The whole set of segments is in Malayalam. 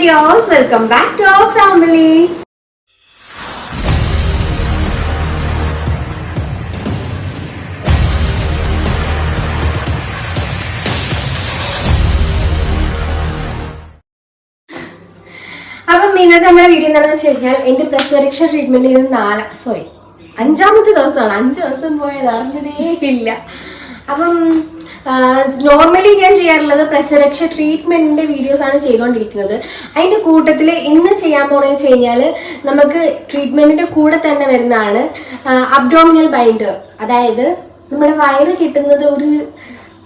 Dears welcome back to our family അപ്പം ഇന്നത്തെ നമ്മുടെ വീഡിയോ എന്താണെന്ന് വെച്ച് കഴിഞ്ഞാൽ എന്റെ പ്രസവരക്ഷ ട്രീറ്റ്മെന്റ് ചെയ്ത് നാല സോറി അഞ്ചാമത്തെ ദിവസമാണ്. അഞ്ച് ദിവസം പോയത് അറിഞ്ഞതേ ഇല്ല. അപ്പം നോർമലി ഞാൻ ചെയ്യാറുള്ളത് പ്രസരക്ഷ ട്രീറ്റ്മെന്റിന്റെ വീഡിയോസ് ആണ് ചെയ്തുകൊണ്ടിരിക്കുന്നത് അതിന്റെ കൂട്ടത്തിൽ ഇന്ന് ചെയ്യാൻ പോണെന്ന് വെച്ച് കഴിഞ്ഞാൽ നമുക്ക് ട്രീറ്റ്മെന്റിന്റെ കൂടെ തന്നെ വരുന്നതാണ് അബ്ഡോമിനൽ ബൈൻഡർ അതായത് നമ്മുടെ വയറ് കിട്ടുന്നത് ഒരു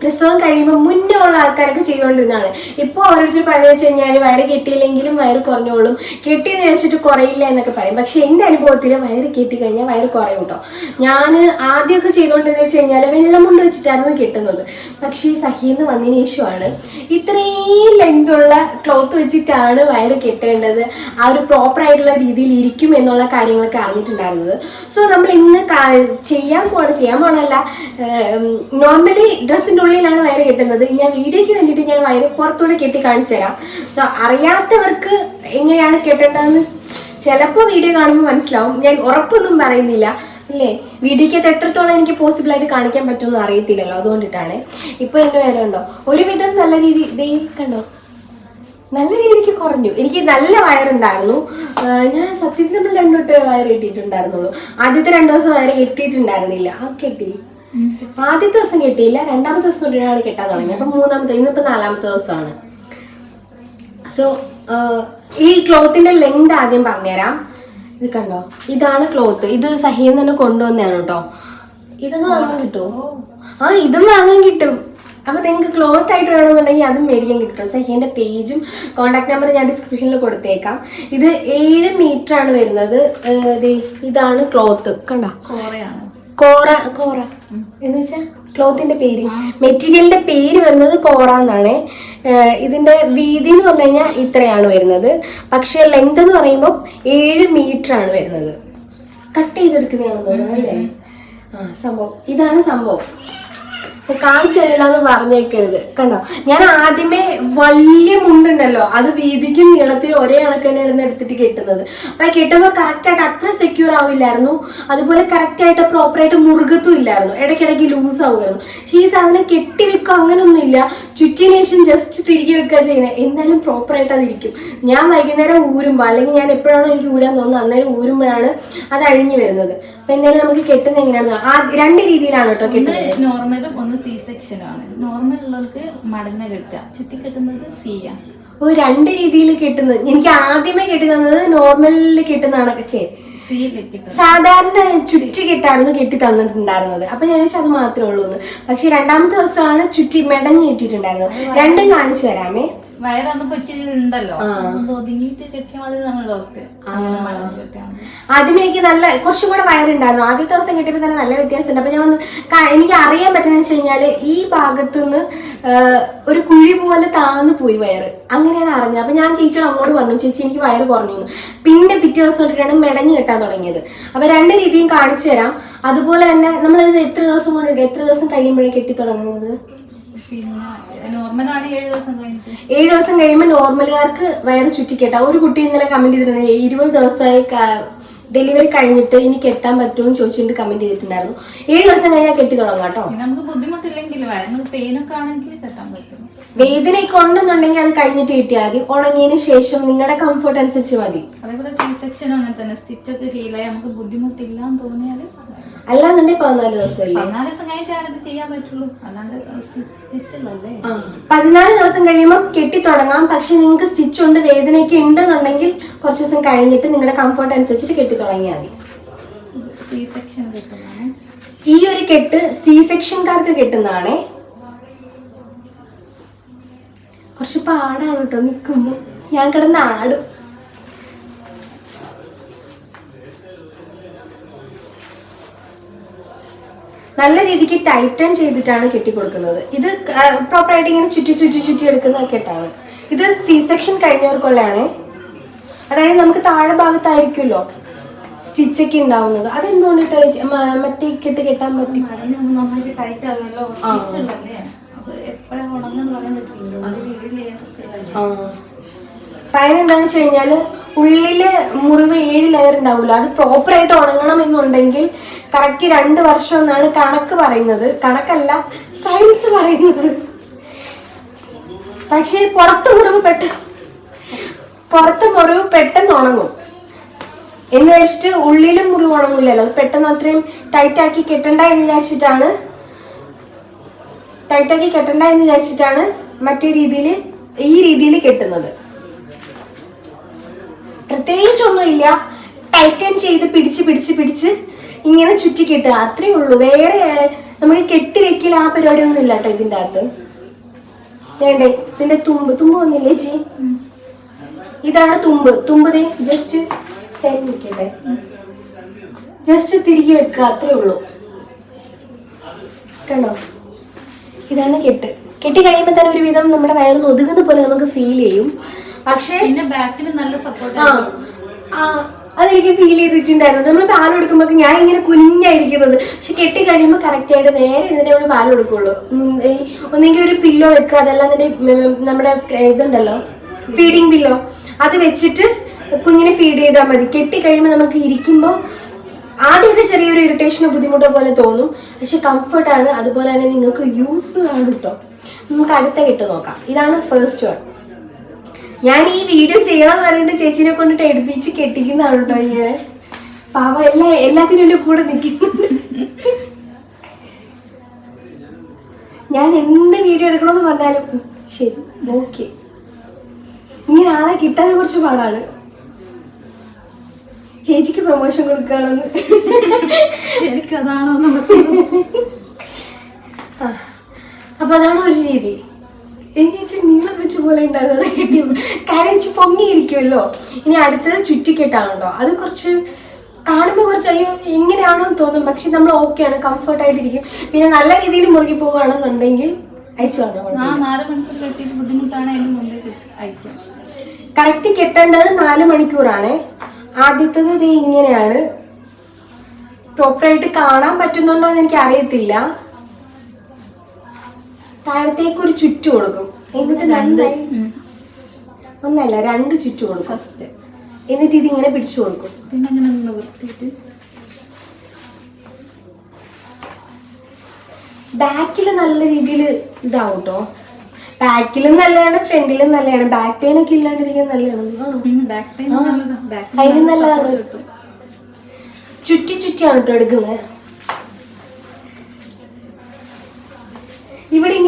പ്രസവം കഴിയുമ്പോൾ മുന്നേ ഉള്ള ആൾക്കാരൊക്കെ ചെയ്തുകൊണ്ടിരുന്നതാണ് ഇപ്പോൾ ഓരോരുത്തർ പറഞ്ഞു വെച്ച് കഴിഞ്ഞാൽ വയറ് കെട്ടിയില്ലെങ്കിലും വയറ് കുറഞ്ഞോളും. കെട്ടിയെന്ന് വെച്ചിട്ട് കുറയില്ല എന്നൊക്കെ പറയും. പക്ഷെ എന്റെ അനുഭവത്തിൽ വയറ് കെട്ടി കഴിഞ്ഞാൽ വയറ് കുറയും കേട്ടോ ഞാൻ ആദ്യമൊക്കെ ചെയ്തുകൊണ്ടിരുന്ന വെച്ച് കഴിഞ്ഞാൽ വെള്ളം കൊണ്ട് വെച്ചിട്ടായിരുന്നു കെട്ടുന്നത്. പക്ഷേ ഈ സഹീന്ന് വന്നതിന് ശേഷമാണ് ഇത്രയും ലെങ്ത് ഉള്ള ക്ലോത്ത് വെച്ചിട്ടാണ് വയറ് കെട്ടേണ്ടത്. ആ ഒരു പ്രോപ്പർ ആയിട്ടുള്ള രീതിയിൽ ഇരിക്കും എന്നുള്ള കാര്യങ്ങളൊക്കെ അറിഞ്ഞിട്ടുണ്ടായിരുന്നത്. സോ നമ്മൾ ഇന്ന് ചെയ്യാൻ പോണ ചെയ്യാൻ പോണല്ല നോർമലി ഡ്രസ്സിന്റെ ഉള്ളിലാണ് വയറ് കെട്ടുന്നത്. ഞാൻ വീഡിയോയ്ക്ക് വേണ്ടിയിട്ട് ഞാൻ വയറ് പുറത്തൂടെ കെട്ടി കാണിച്ചു തരാം. സോ അറിയാത്തവർക്ക് എങ്ങനെയാണ് കെട്ടേണ്ടതെന്ന്? ചിലപ്പോ വീഡിയോ കാണുമ്പോൾ മനസ്സിലാവും. ഞാൻ ഉറപ്പൊന്നും പറയുന്നില്ല. അല്ലേ? വീഡിയോക്കകത്ത് എത്രത്തോളം എനിക്ക് പോസിബിൾ ആയിട്ട് കാണിക്കാൻ പറ്റുമെന്ന് അറിയത്തില്ലല്ലോ. അതുകൊണ്ടിട്ടാണ്. ഇപ്പോൾ എന്റെ പേര് കണ്ടോ ഒരുവിധം നല്ല രീതി ദേ കണ്ടോ? നല്ല രീതിക്ക് കുറഞ്ഞു. എനിക്ക് നല്ല വയറുണ്ടായിരുന്നു. ഞാൻ സത്യത്തിൽ നമ്മൾ രണ്ടു വട്ടേ വയർ കെട്ടിയിട്ടുണ്ടായിരുന്നുള്ളൂ. ആദ്യത്തെ രണ്ടു ദിവസം വയറ് കെട്ടിയിട്ടുണ്ടായിരുന്നില്ല. ആ കെട്ടി. ആദ്യത്തെ ദിവസം കിട്ടിയില്ല രണ്ടാമത്തെ ദിവസം ഒരാൾ കിട്ടാൻ തുടങ്ങി. അപ്പൊ മൂന്നാമത്തെ ഇന്നിപ്പോ നാലാമത്തെ ദിവസമാണ്. സോ ഈ ക്ലോത്തിന്റെ ലെങ്ത് ആദ്യം പറഞ്ഞുതരാം. ഇത് കണ്ടോ? ഇതാണ് ക്ലോത്ത് ഇത് സഹീന്ന് തന്നെ കൊണ്ടുവന്നതാണ് കേട്ടോ. ഇതൊക്കെ വാങ്ങാൻ കിട്ടുമോ? ആ ഇതും വാങ്ങാൻ കിട്ടും. അപ്പൊ നിങ്ങൾക്ക് ക്ലോത്ത് ആയിട്ട് വേണമെന്നുണ്ടെങ്കിൽ അതും മേടിക്കാൻ കിട്ടും. സഹീന്റെ പേജും കോണ്ടാക്ട് നമ്പർ ഞാൻ ഡിസ്ക്രിപ്ഷനിൽ കൊടുത്തേക്കാം. ഇത് ഏഴ് മീറ്റർ ആണ് വരുന്നത്. ഇതാണ് ക്ലോത്ത് കണ്ടോ? കോറ. കോറ. എന്ന് വെച്ചാൽ ക്ലോത്തിന്റെ പേര്. മെറ്റീരിയലിന്റെ പേര് വരുന്നത് കോറ എന്നാണ് ഇതിന്റെ വീതി എന്ന് പറഞ്ഞു കഴിഞ്ഞാൽ ഇത്രയാണ് വരുന്നത്. പക്ഷെ ലെങ്ത് എന്ന് പറയുമ്പോൾ ഏഴ് മീറ്റർ ആണ് വരുന്നത്. കട്ട് ചെയ്തെടുക്കുന്നതാണെന്ന് തോന്നുന്നു അല്ലേ? ആ സംഭവം. ഇതാണ് സംഭവം. കാണിച്ചല്ലാന്ന് പറഞ്ഞേക്കരുത്. കണ്ടോ? ഞാൻ ആദ്യമേ വലിയ മുണ്ടുണ്ടല്ലോ. അത് വീതിക്കും നീളത്തിൽ ഒരേ കണക്ക് തന്നെ ഇരുന്ന് എടുത്തിട്ട് കെട്ടുന്നത്. അപ്പൊ കെട്ടുമ്പോൾ കറക്റ്റ് ആയിട്ട് അത്ര സെക്യൂർ ആവില്ലായിരുന്നു. അതുപോലെ കറക്റ്റ് ആയിട്ട് പ്രോപ്പർ ആയിട്ട് മുറുകത്തും ഇല്ലായിരുന്നു. ഇടയ്ക്കിടയ്ക്ക് ലൂസ് ആവുമായിരുന്നു. പക്ഷേ അവനെ കെട്ടി വെക്കുക അങ്ങനൊന്നും ഇല്ല ചുറ്റിനേഷൻ ജസ്റ്റ് തിരികെ വെക്കുക ചെയ്യുന്നത്. എന്തായാലും പ്രോപ്പർ ആയിട്ട് അതിരിക്കും. ഞാൻ വൈകുന്നേരം ഊരുമ്പോൾ അല്ലെങ്കിൽ ഞാൻ എപ്പോഴാണോ എനിക്ക് ഊരാൻ തോന്നുന്നത് അന്നേരം ഊരുമ്പോഴാണ് അത് അഴിഞ്ഞു വരുന്നത്. അപ്പൊ എന്തായാലും നമുക്ക് കെട്ടുന്ന എങ്ങനെയാണ് ആ രണ്ട് രീതിയിലാണ് കേട്ടോ കെട്ടുന്നത്. നോർമലും ഒന്ന് സി സെക്ഷനും ആണ്. നോർമൽ ഉള്ളവർക്ക് മടന്ന കെട്ടുക. ചുറ്റി കെട്ടുന്നത് സി ആണ് ഓ രണ്ട് രീതിയിൽ കെട്ടുന്നത്. എനിക്ക് ആദ്യമേ കെട്ടി തന്നത് നോർമലിൽ കെട്ടുന്നതാണ്. കിട്ടും സാധാരണ ചുറ്റി കെട്ടായിരുന്നു കെട്ടി തന്നിട്ടുണ്ടായിരുന്നത്. അപ്പൊ ഞാൻ വെച്ചാൽ അത് മാത്രമേ ഉള്ളൂ പക്ഷെ രണ്ടാമത്തെ ദിവസമാണ് ചുറ്റി മെടഞ്ഞ് കെട്ടിയിട്ടുണ്ടായിരുന്നത്. രണ്ടും കാണിച്ചു തരാമേ. വയറന്ന് ഉണ്ടല്ലോ ഒതുങ്ങിയിട്ട് മതി നമ്മൾ ഡോക്ടർ ആദ്യമേ എനിക്ക് നല്ല കുറച്ചും കൂടെ വയറുണ്ടായിരുന്നു. ആദ്യത്തെ ദിവസം കിട്ടിയപ്പോൾ തന്നെ നല്ല വ്യത്യാസമുണ്ട്. അപ്പൊ ഞാൻ വന്ന് എനിക്ക് അറിയാൻ പറ്റുന്ന വെച്ച് കഴിഞ്ഞാൽ ഈ ഭാഗത്തുനിന്ന് ഒരു കുഴി പോലെ താന്നു പോയി വയറ്. അങ്ങനെയാണ് അറിഞ്ഞത്. അപ്പൊ ഞാൻ ചേച്ചിയോട് അങ്ങോട്ട് പറഞ്ഞു ചേച്ചി എനിക്ക് വയറ് കുറഞ്ഞു പിന്നെ പിറ്റേ ദിവസം തൊട്ടിട്ടാണ് മെടഞ്ഞ് കിട്ടാൻ തുടങ്ങിയത്. അപ്പൊ രണ്ട് രീതിയും കാണിച്ചു തരാം. അതുപോലെ തന്നെ നമ്മൾ ഇത് എത്ര ദിവസം കൊണ്ട് എത്ര ദിവസം കഴിയുമ്പോഴേ കെട്ടി തുടങ്ങുന്നത്? പിന്നെ ഏഴ് ദിവസം കഴിയുമ്പോൾ നോർമലുകാർക്ക് വയറ് ചുറ്റിക്കെട്ടാ. ഒരു കുട്ടി ഇന്നലെ കമന്റ് ചെയ്തിട്ടുണ്ട് ഇരുപത് ദിവസമായി ഡെലിവറി കഴിഞ്ഞിട്ട് ഇനി കെട്ടാൻ പറ്റുമോ? എന്ന് ചോദിച്ചിട്ട് കമന്റ് ചെയ്തിട്ടുണ്ടായിരുന്നു. ഏഴ് ദിവസം കഴിഞ്ഞാൽ കെട്ടി തുടങ്ങാം കേട്ടോ. നമുക്ക് ബുദ്ധിമുട്ടില്ലെങ്കിൽ പെയിനൊക്കെ ആണെങ്കിൽ കെട്ടാൻ പറ്റും. വേദനയൊക്കെ ഉണ്ടെന്നുണ്ടെങ്കിൽ അത് കഴിഞ്ഞിട്ട് കിട്ടിയാൽ മതി. ഉണങ്ങിയതിന് ശേഷം നിങ്ങളുടെ കംഫർട്ട് അനുസരിച്ച് മതി. അതേപോലെ സി സെക്ഷൻ അങ്ങനെ തന്നെ. സ്റ്റിച്ചൊക്കെ ഹീലായി നമുക്ക് ബുദ്ധിമുട്ടില്ല എന്ന് തോന്നിയാൽ അല്ലാന്നുണ്ടെങ്കിൽ പതിനാല് ദിവസമല്ലേ? പതിനാല് ദിവസം കഴിഞ്ഞിട്ടാണ് ഇത് ചെയ്യാൻ പറ്റുള്ളൂ. അല്ലാണ്ട് ആ, പതിനാല് ദിവസം കഴിയുമ്പോൾ കെട്ടി തുടങ്ങാം. പക്ഷെ നിങ്ങൾക്ക് സ്റ്റിച്ച് ഉണ്ട് വേദനയൊക്കെ ഉണ്ടെന്നുണ്ടെങ്കിൽ കുറച്ച് ദിവസം കഴിഞ്ഞിട്ട് നിങ്ങളുടെ കംഫർട്ട് അനുസരിച്ചിട്ട് കെട്ടി തുടങ്ങിയാൽ മതി. സി സെക്ഷൻ കിട്ടുന്നതാണ്. ഈ ഒരു കെട്ട് സി സെക്ഷൻകാർക്ക് കെട്ടുന്നതാണേ. കുറച്ച് പാടാണ് കേട്ടോ നിൽക്കുമ്പോൾ. ഞാൻ കിടന്ന് ആടും. നല്ല രീതിക്ക് ടൈറ്റൺ ചെയ്തിട്ടാണ് കെട്ടി കൊടുക്കുന്നത് ഇത് പ്രോപ്പറായിട്ട് ഇങ്ങനെ ചുറ്റി ചുറ്റി ചുറ്റി എടുക്കുന്ന കെട്ടാണ്. ഇത് സി സെക്ഷൻ കഴിഞ്ഞവർക്കുള്ളതാണ്. അതായത് നമുക്ക് താഴെ ഭാഗത്തായിരിക്കുമല്ലോ സ്റ്റിച്ചൊക്കെ ഉണ്ടാവുന്നത്. അതെന്തുകൊണ്ടിട്ട് മറ്റേ കെട്ട് കെട്ടാൻ പറ്റി? ടൈറ്റ് ആകുമല്ലോ എന്താണെന്ന് വെച്ച് കഴിഞ്ഞാൽ ഉള്ളിൽ മുറിവ് ഏഴ് ലെയർ ഉണ്ടാവുമല്ലോ. അത് പ്രോപ്പറായിട്ട് ഉണങ്ങണം എന്നുണ്ടെങ്കിൽ കറക്റ്റ് രണ്ട് വർഷം എന്നാണ് കണക്ക് പറയുന്നത്. കണക്കല്ല സയൻസ് പറയുന്നത്. പക്ഷേ പുറത്ത് മുറിവ് പെട്ടെന്ന് പുറത്ത് മുറിവ് പെട്ടെന്ന് ഉണങ്ങും. എന്ന് വെച്ചിട്ട് ഉള്ളിലും മുറിവ് ഉണങ്ങില്ലല്ലോ പെട്ടെന്ന് അത്രയും ടൈറ്റ് ആക്കി കെട്ടണ്ട എന്ന് വിചാരിച്ചിട്ടാണ് ടൈറ്റാക്കി കെട്ടണ്ട എന്ന് വിചാരിച്ചിട്ടാണ് മറ്റേ രീതിയിൽ ഈ രീതിയിൽ കെട്ടുന്നത്. പ്രത്യേകിച്ചൊന്നുമില്ല ടൈറ്റൻ ചെയ്ത് പിടിച്ച് പിടിച്ച് പിടിച്ച് ഇങ്ങനെ ചുറ്റി കെട്ടുക അത്രേ ഉള്ളൂ. വേറെ നമുക്ക് കെട്ടി വെക്കില്ല ആ പരിപാടി ഒന്നും ഇല്ല കേട്ടോ ഇതിന്റെ അകത്ത്. വേണ്ടേ? ഇതിന്റെ തുമ്പ് തുമ്പ് വന്നില്ലേ ജി ഇതാണ് തുമ്പ്. തുമ്പ് ദേ ജസ്റ്റ് ചരിഞ്ഞ് നിൽക്കട്ടെ. ജസ്റ്റ് തിരികെ വെക്കുക അത്രേ ഉള്ളൂ. കണ്ടോ? ഇതാണ് കെട്ട്. കെട്ടി കഴിയുമ്പോൾ തന്നെ ഒരുവിധം നമ്മുടെ വയറിന് ഒതുങ്ങുന്ന പോലെ നമുക്ക് ഫീൽ ചെയ്യും. പക്ഷേ പിന്നെ ബാക്കിൽ നല്ല സപ്പോർട്ട് ആ അതെനിക്ക് ഫീൽ ചെയ്തിട്ടുണ്ടായിരുന്നു. നമ്മൾ പാൽ കൊടുക്കുമ്പോൾ ഞാൻ ഇങ്ങനെ കുഞ്ഞായിരിക്കുന്നത് പക്ഷെ കെട്ടി കഴിയുമ്പോൾ കറക്റ്റ് ആയിട്ട് നേരെ ഇരുന്നിട്ട് നമ്മൾ പാൽ കൊടുക്കുള്ളൂ. ഈ ഒന്നെങ്കിൽ ഒരു പില്ലോ വെക്കുക അതെല്ലാം തന്നെ നമ്മുടെ ഇതുണ്ടല്ലോ ഫീഡിങ് പില്ലോ അത് വെച്ചിട്ട് കുഞ്ഞിനെ ഫീഡ് ചെയ്താൽ മതി. കെട്ടി കഴിയുമ്പോൾ നമുക്ക് ഇരിക്കുമ്പോൾ ആദ്യമൊക്കെ ചെറിയൊരു ഇറിറ്റേഷനോ ബുദ്ധിമുട്ടോ പോലെ തോന്നും. പക്ഷെ കംഫർട്ടാണ് അതുപോലെ തന്നെ നിങ്ങൾക്ക് യൂസ്ഫുൾ ആണ് കേട്ടോ നമുക്ക് അടുത്ത കെട്ട് നോക്കാം. ഇതാണ് ഫസ്റ്റ് വൺ ഞാൻ ഈ വീഡിയോ ചെയ്യണം പറഞ്ഞിട്ട് ചേച്ചിനെ കൊണ്ടിട്ട് എടുപ്പിച്ച് കെട്ടിക്കുന്നതാണ് കേട്ടോ ഞാൻ പാവ എല്ലാ എല്ലാത്തിനും എന്റെ കൂടെ നിൽക്കുന്നുണ്ട്. ഞാൻ എന്ത് വീഡിയോ എടുക്കണമെന്ന് പറഞ്ഞാലും ശരി ഓക്കെ ഇങ്ങനെ ആളെ കിട്ടാൻ കുറച്ച് പാടാണ്. ചേച്ചിക്ക് പ്രൊമോഷൻ കൊടുക്കുകയാണെന്ന്. ശരിക്കും അതാണോ അപ്പൊ അതാണ് ഒരു രീതി. എനിക്ക് നീളം വെച്ച പോലെ ഉണ്ടാകും കാര്യം വെച്ച് പൊങ്ങിയിരിക്കുമല്ലോ ഇനി അടുത്തത് ചുറ്റിക്കെട്ടാണല്ലോ അത് കുറച്ച് കാണുമ്പോൾ കുറച്ച് അയ്യോ എങ്ങനെയാണോ എന്ന് തോന്നും. പക്ഷെ നമ്മൾ ഓക്കെയാണ് കംഫർട്ട് ആയിട്ടിരിക്കും. പിന്നെ നല്ല രീതിയിൽ മുറുകി പോവുകയാണെന്നുണ്ടെങ്കിൽ അയച്ചു അയക്കാം കറക്റ്റ് കെട്ടേണ്ടത് നാല് മണിക്കൂറാണ്. ആദ്യത്തത് ഇത് ഇങ്ങനെയാണ്. പ്രോപ്പറായിട്ട് കാണാൻ പറ്റുന്നുണ്ടോ എന്ന് എനിക്ക് അറിയത്തില്ല താഴത്തേക്ക് ഒരു ചുറ്റു കൊടുക്കും. എന്നിട്ട് നന്നായി ഒന്നല്ല രണ്ട് ചുറ്റു കൊടുക്കും. ഫസ്റ്റ് എന്നിട്ട് ഇതിങ്ങനെ പിടിച്ചു കൊടുക്കും. പിന്നെ അങ്ങനെ നിവർത്തിയിട്ട് ബാക്കിൽ നല്ല രീതിയിൽ ഇതാവും കേട്ടോ ബാക്കിലും നല്ലതാണ് ഫ്രണ്ടിലും നല്ലതാണ്. ബാക്ക് പെയിൻ ഒക്കെ ഇല്ലാണ്ടിരിക്കാൻ നല്ലതാണ്. അതിന് നല്ലതാണ്. ചുറ്റി ചുറ്റിയാണ് കേട്ടോ എടുക്കുന്നത്.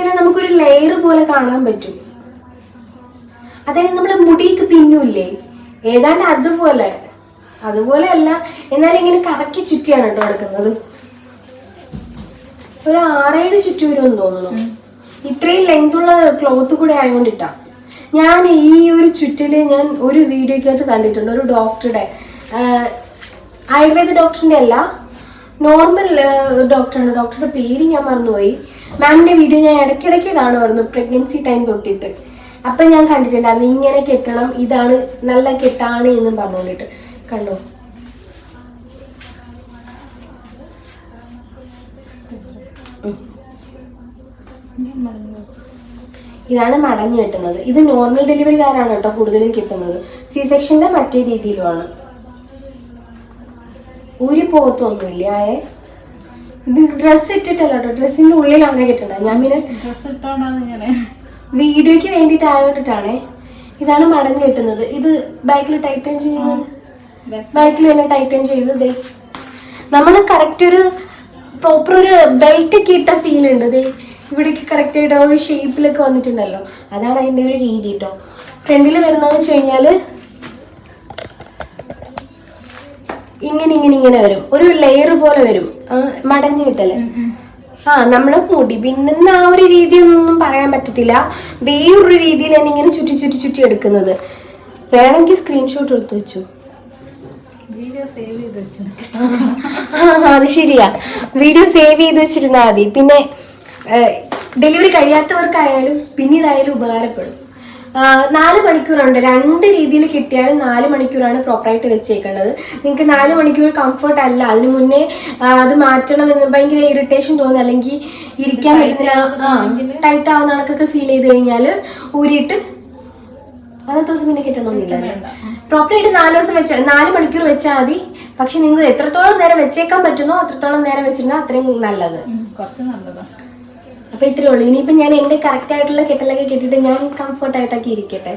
ഇങ്ങനെ നമുക്കൊരു ലെയർ പോലെ കാണാൻ പറ്റും. അതായത് നമ്മുടെ മുടിക്ക് പിന്നൂല്ലേ? ഏതാണ്ട് അതുപോലെ. അതുപോലെ അല്ല എന്നാലും ഇങ്ങനെ കറക്കി ചുറ്റിയാണ് കേട്ടോ എടുക്കുന്നത് ഒരു ആറേഴ് ചുറ്റി വരുമെന്ന് തോന്നുന്നു. ഇത്രയും ലെങ്ത് ഉള്ള ക്ലോത്ത് കൂടെ ആയതുകൊണ്ടിട്ടാ ഞാൻ ഈ ഒരു ചുറ്റിൽ ഞാൻ ഒരു വീഡിയോക്കകത്ത് കണ്ടിട്ടുണ്ട്. ഒരു ഡോക്ടറുടെ ആയുർവേദ ഡോക്ടറിന്റെ അല്ല നോർമൽ ഡോക്ടറാണ് ഡോക്ടറുടെ പേര് ഞാൻ മറന്നുപോയി. മാമിന്റെ വീഡിയോ ഞാൻ ഇടയ്ക്കിടയ്ക്ക് കാണുമായിരുന്നു പ്രഗ്നൻസി ടൈം തൊട്ടിട്ട്. അപ്പൊ ഞാൻ കണ്ടിട്ടുണ്ടായിരുന്നു ഇങ്ങനെ കെട്ടണം ഇതാണ് നല്ല കെട്ടാണ് എന്നും പറഞ്ഞുകൊണ്ടിട്ട്. കണ്ടോ? ഇതാണ് മടഞ്ഞു കെട്ടുന്നത്. ഇത് നോർമൽ ഡെലിവറിക്കാരാണ് കേട്ടോ കൂടുതലും കിട്ടുന്നത്. സി സെക്ഷന്റെ മറ്റേ രീതിയിലുമാണ്. ഒരു പോത്തൊന്നുമില്ല ആയേ ഇത് ഡ്രസ്സ് ഇട്ടിട്ടല്ല കേട്ടോ ഡ്രസ്സിന്റെ ഉള്ളിലാണ് കിട്ടുന്നത് ഞാൻ പിന്നെ ഡ്രസ് ഇട്ടോണ്ടാണ് ഇങ്ങനെ. വീഡിയോക്ക് വേണ്ടിട്ട് ആയോണ്ടിട്ടാണ്. ഇതാണ് മടങ്ങ് കിട്ടുന്നത്. ഇത് ബാക്കിൽ ടൈറ്റൻ ചെയ്യുന്നത്. ബാക്ക് ബാക്കിൽ തന്നെ ടൈറ്റൻ ചെയ്തത് നമ്മൾ കറക്റ്റ് ഒരു പ്രോപ്പർ ഒരു ബെൽറ്റ് ഒക്കെ ഇട്ട ഫീൽ ഉണ്ട് ദേ. ഇവിടേക്ക് കറക്റ്റ് ആയിട്ട് ആ ഒരു ഷേപ്പിലൊക്കെ വന്നിട്ടുണ്ടല്ലോ. അതാണ് അതിന്റെ ഒരു രീതി കേട്ടോ ഫ്രണ്ടിൽ വരുന്നതെന്ന് വെച്ച് കഴിഞ്ഞാൽ ഇങ്ങനെ ഇങ്ങനെ ഇങ്ങനെ വരും. ഒരു ലെയർ പോലെ വരും. മടഞ്ഞു കിട്ടല്ലേ ആ നമ്മുടെ മുടി പിന്നുന്ന ആ ഒരു രീതിയൊന്നും പറയാൻ പറ്റത്തില്ല. വേറൊരു രീതിയിൽ തന്നെ ഇങ്ങനെ ചുറ്റി ചുറ്റി ചുറ്റി എടുക്കുന്നത്. വേണമെങ്കിൽ സ്ക്രീൻഷോട്ട് എടുത്തു വെച്ചു. അത് ശരിയാ. വീഡിയോ സേവ് ചെയ്ത് വെച്ചിരുന്നാൽ മതി. പിന്നെ ഡെലിവറി കഴിയാത്തവർക്കായാലും പിന്നീടായാലും ഉപകാരപ്പെടും. നാല് മണിക്കൂറുണ്ട് രണ്ട് രീതിയിൽ കിട്ടിയാലും നാല് മണിക്കൂറാണ് പ്രോപ്പറായിട്ട് വെച്ചേക്കേണ്ടത് നിങ്ങൾക്ക് നാല് മണിക്കൂർ കംഫർട്ട് അല്ല. അതിന് മുന്നേ അത് മാറ്റണം എന്ന് ഭയങ്കര ഇറിറ്റേഷൻ തോന്നുന്നു. അല്ലെങ്കിൽ ഇരിക്കാൻ പറ്റുന്ന ടൈറ്റ് ആവുന്ന കണക്കൊക്കെ ഫീൽ ചെയ്ത് കഴിഞ്ഞാൽ ഊരിയിട്ട് അന്നത്തെ ദിവസം പിന്നെ കിട്ടണമെന്നില്ല പ്രോപ്പറായിട്ട് നാല് ദിവസം വെച്ച നാല് മണിക്കൂർ വെച്ചാൽ മതി. പക്ഷെ നിങ്ങൾ എത്രത്തോളം നേരം വെച്ചേക്കാൻ പറ്റുന്നോ അത്രത്തോളം നേരം വെച്ചിട്ടുണ്ടെങ്കിൽ അത്രയും നല്ലത്. കുറച്ച് നല്ലതാ. അപ്പൊ ഇത്രേ ഉള്ളൂ. ഇനിയിപ്പോൾ ഞാൻ എന്റെ കറക്റ്റ് ആയിട്ടുള്ള കെട്ടലൊക്കെ കെട്ടിട്ട് ഞാൻ കംഫർട്ടായിട്ടൊക്കെ ഇരിക്കട്ടെ.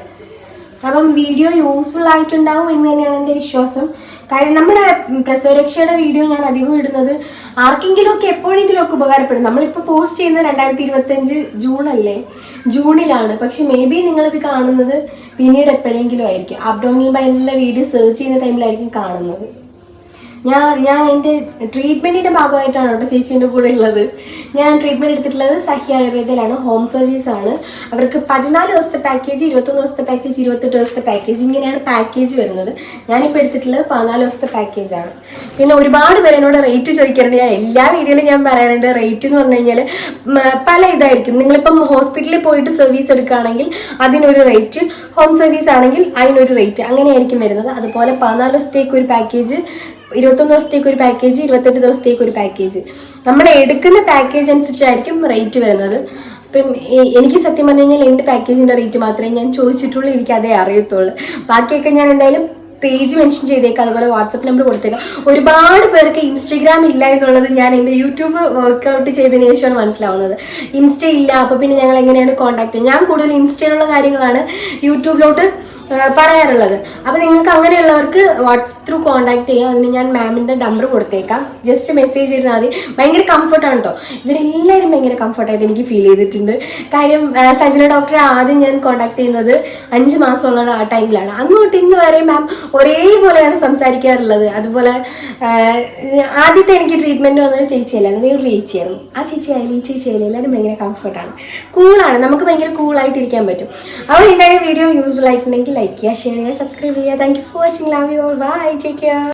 അപ്പം വീഡിയോ യൂസ്ഫുൾ ആയിട്ടുണ്ടാവും എന്ന് തന്നെയാണ് എന്റെ വിശ്വാസം. കാര്യം നമ്മുടെ പ്രസവരക്ഷയുടെ വീഡിയോ ഞാൻ അധികം ഇടുന്നത് ആർക്കെങ്കിലും ഒക്കെ എപ്പോഴെങ്കിലും ഒക്കെ ഉപകാരപ്പെടും. നമ്മളിപ്പോൾ പോസ്റ്റ് ചെയ്യുന്നത് രണ്ടായിരത്തി ഇരുപത്തഞ്ച് ജൂൺ അല്ലേ? ജൂണിലാണ് പക്ഷെ മേ ബി നിങ്ങളിത് കാണുന്നത് പിന്നീട് എപ്പോഴെങ്കിലും ആയിരിക്കും. അബ്ഡോമിനൽ ബൈനിലെ വീഡിയോ സെർച്ച് ചെയ്യുന്ന ടൈമിലായിരിക്കും കാണുന്നത്. ഞാൻ ഞാൻ എന്റെ ട്രീറ്റ്മെന്റിന്റെ ഭാഗമായിട്ടാണ് കേട്ടോ ചേച്ചീന്റെ കൂടെ ഉള്ളത്. ഞാൻ ട്രീറ്റ്മെന്റ് എടുത്തിട്ടുള്ളത് സഹ്യ ആയുർവേദയിലാണ് ഹോം സർവീസ് ആണ് അവർക്ക് പതിനാല് ദിവസത്തെ പാക്കേജ് ഇരുപത്തൊന്ന് ദിവസത്തെ പാക്കേജ് ഇരുപത്തെട്ട് ദിവസത്തെ പാക്കേജ് ഇങ്ങനെയാണ് പാക്കേജ് വരുന്നത്. ഞാനിപ്പോൾ എടുത്തിട്ടുള്ളത് പതിനാല് ദിവസത്തെ പാക്കേജാണ് പിന്നെ ഒരുപാട് പേര് എന്നോട് റേറ്റ് ചോദിക്കാറുണ്ട്. ഞാൻ എല്ലാ വീഡിയോയിലും ഞാൻ പറയാറുണ്ട്. റേറ്റ് എന്ന് പറഞ്ഞു കഴിഞ്ഞാൽ പല ഇതായിരിക്കും. നിങ്ങളിപ്പം ഹോസ്പിറ്റലിൽ പോയിട്ട് സർവീസ് എടുക്കുകയാണെങ്കിൽ അതിനൊരു റേറ്റ് ഹോം സർവീസ് ആണെങ്കിൽ അതിനൊരു റേറ്റ് അങ്ങനെയായിരിക്കും വരുന്നത്. അതുപോലെ പതിനാല് ദിവസത്തേക്ക് ഒരു പാക്കേജ് ഇരുപത്തൊന്ന് ദിവസത്തേക്ക് ഒരു പാക്കേജ് ഇരുപത്തെട്ട് ദിവസത്തേക്ക് ഒരു പാക്കേജ് നമ്മൾ എടുക്കുന്ന പാക്കേജ് അനുസരിച്ചായിരിക്കും റേറ്റ് വരുന്നത്. അപ്പം എനിക്ക് സത്യം പറഞ്ഞു കഴിഞ്ഞാൽ എന്റെ പാക്കേജിന്റെ റേറ്റ് മാത്രമേ ഞാൻ ചോദിച്ചിട്ടുള്ളൂ എനിക്ക് അതേ അറിയത്തുള്ളൂ. ബാക്കിയൊക്കെ ഞാൻ എന്തായാലും പേജ് മെൻഷൻ ചെയ്തേക്കാം അതുപോലെ വാട്സപ്പ് നമ്പർ കൊടുത്തേക്കാം. ഒരുപാട് പേർക്ക് ഇൻസ്റ്റഗ്രാം ഇല്ല എന്നുള്ളത് ഞാൻ എന്റെ യൂട്യൂബ് വർക്ക്ഔട്ട് ചെയ്തതിന് ശേഷമാണ് മനസ്സിലാവുന്നത്. ഇൻസ്റ്റ ഇല്ല അപ്പോൾ പിന്നെ ഞങ്ങൾ എങ്ങനെയാണ് കോൺടാക്ട് ചെയ്യുക ഞാൻ കൂടുതൽ ഇൻസ്റ്റയിലുള്ള കാര്യങ്ങളാണ് യൂട്യൂബിലോട്ട് പറയാറുള്ളത് അപ്പോൾ നിങ്ങൾക്ക് അങ്ങനെയുള്ളവർക്ക് വാട്സപ്പ് ത്രൂ കോൺടാക്ട് ചെയ്യാം. അതിന് ഞാൻ മാമിന്റെ നമ്പർ കൊടുത്തേക്കാം. ജസ്റ്റ് മെസ്സേജ് ചെയ്താൽ മതി. ഭയങ്കര കംഫർട്ടാണ് കേട്ടോ ഇവരെല്ലാവരും ഭയങ്കര കംഫർട്ടായിട്ട് എനിക്ക് ഫീൽ ചെയ്തിട്ടുണ്ട്. കാര്യം സജന ഡോക്ടറെ ആദ്യം ഞാൻ കോൺടാക്ട് ചെയ്യുന്നത് അഞ്ച് മാസമുള്ള ആ ടൈമിലാണ് അന്ന് തൊട്ട് ഇന്ന് വരെ മാം ഒരേപോലെയാണ് സംസാരിക്കാറുള്ളത്. അതുപോലെ ആദ്യത്തെ എനിക്ക് ട്രീറ്റ്മെന്റ് വന്നത് ചേച്ചിയല്ലായിരുന്നു വേറൊരു ചേച്ചിയായിരുന്നു ആ ചേച്ചി ആയാലും ഈ ചേച്ചി ആയാലും എല്ലാവരും ഭയങ്കര കംഫർട്ടാണ് കൂളാണ് നമുക്ക് ഭയങ്കര കൂളായിട്ടിരിക്കാൻ പറ്റും. അപ്പോൾ എന്തായാലും വീഡിയോ യൂസ്ഫുൾ ആയിട്ടുണ്ടെങ്കിൽ ലൈക്ക് ചെയ്യുക ഷെയർ ചെയ്യുക സബ്സ്ക്രൈബ് ചെയ്യുക thank you for watching love you all bye take care